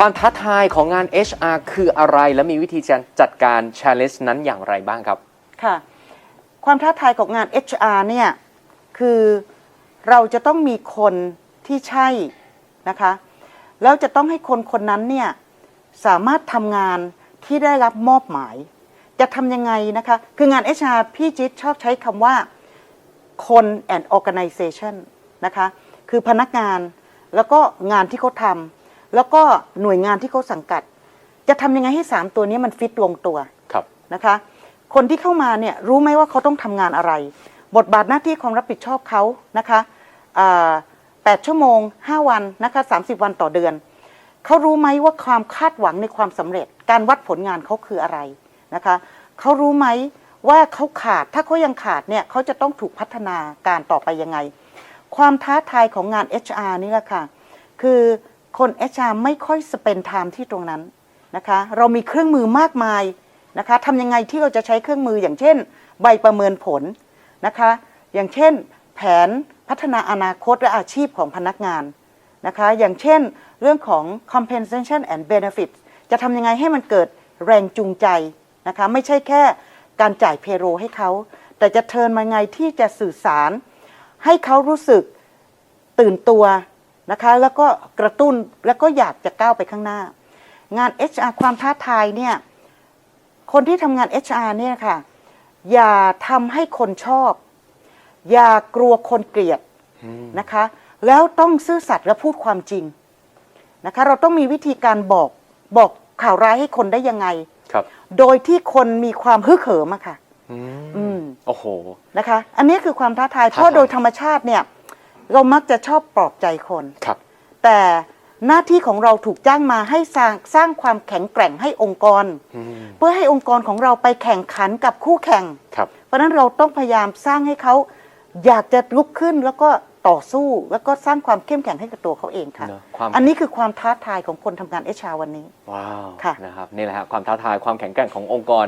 ความท้าทายของงาน HR คืออะไรและมีวิธีจัดการ challenge นั้นอย่างไรบ้างครับ ค่ะ ความท้าทายของงาน HR เนี่ยคือเราจะต้องมีคนที่ใช่นะคะ แล้วจะต้องให้คนคนนั้นเนี่ยสามารถทำงานที่ได้รับมอบหมาย จะทำยังไงนะคะ คืองาน HR พี่จิ๊ดชอบใช้คำว่าคน and organization นะคะ คือพนักงานแล้วก็งานที่เขาทำ แล้วก็หน่วยงานที่เขาสังกัด จะทำยังไงให้ 3 ตัวนี้มันฟิตลงตัวครับ นะคะ คนที่เข้ามาเนี่ยรู้ไหมว่าเขาต้องทำงานอะไร บทบาทหน้าที่ความรับผิดชอบเขานะคะอ่า8ชั่วโมง 5 วันนะคะ30 วันต่อเดือน เขารู้ไหมว่าความคาดหวังในความสำเร็จ การวัดผลงานเขาคืออะไรนะคะเขารู้ไหมว่าเขาขาดถ้าเขายังขาดเนี่ยเขาจะต้องถูกพัฒนาการต่อไปยังไง ความท้าทายของงาน HR นี่แหละค่ะ คือ คน HR ไม่ค่อยสเปนไทม์ที่ตรงนั้นนะคะเรามีเครื่องมือมากมายนะคะทำยังไงที่เราจะใช้เครื่องมืออย่างเช่น ใบประเมินผลนะคะอย่างเช่น แผนพัฒนาอนาคตและอาชีพของพนักงานนะคะอย่างเช่นเรื่องของ compensation and benefits จะทำยังไงให้มันเกิดแรงจูงใจนะคะไม่ใช่แค่การจ่ายเพโรให้เขา แต่จะเทิร์นมาไงที่จะสื่อสาร ให้เขารู้สึกตื่นตัว นะคะแล้วก็กระตุ้นแล้วก็อยากจะก้าวไปข้างหน้า งาน HR ความท้าทายเนี่ยคนที่ทำงาน HR เนี่ยค่ะอย่าทำให้คนชอบ อย่ากลัวคนเกลียดนะคะ แล้วต้องซื่อสัตย์และพูดความจริงนะคะเราต้องมีวิธีการบอกบอกข่าวร้ายให้คนได้ยังไงครับ โดยที่คนมีความฮึกเหิมอะค่ะ อืมอืมโอ้โหนะคะ อันนี้คือความท้าทายท้าทายเพราะโดยธรรมชาติเนี่ย เรามักจะชอบปลอบใจคน ครับ แต่หน้าที่ของเราถูกจ้างมาให้สร้างสร้างความแข็งแกร่งให้องค์กร อืมเพื่อให้องค์กรของเราไปแข่งขันกับคู่แข่ง ครับ เพราะฉะนั้นเราต้องพยายามสร้างให้เขาอยากจะลุกขึ้นแล้วก็ต่อสู้แล้วก็สร้างความเข้มแข็งให้กับตัวเขาเองค่ะ เนอะความ อันนี้คือความท้าทายของคนทำงานเอชาวันนี้ ว้าว ค่ะ นะครับ นี่แหละฮะความท้าทายความแข็งแกร่งขององค์กร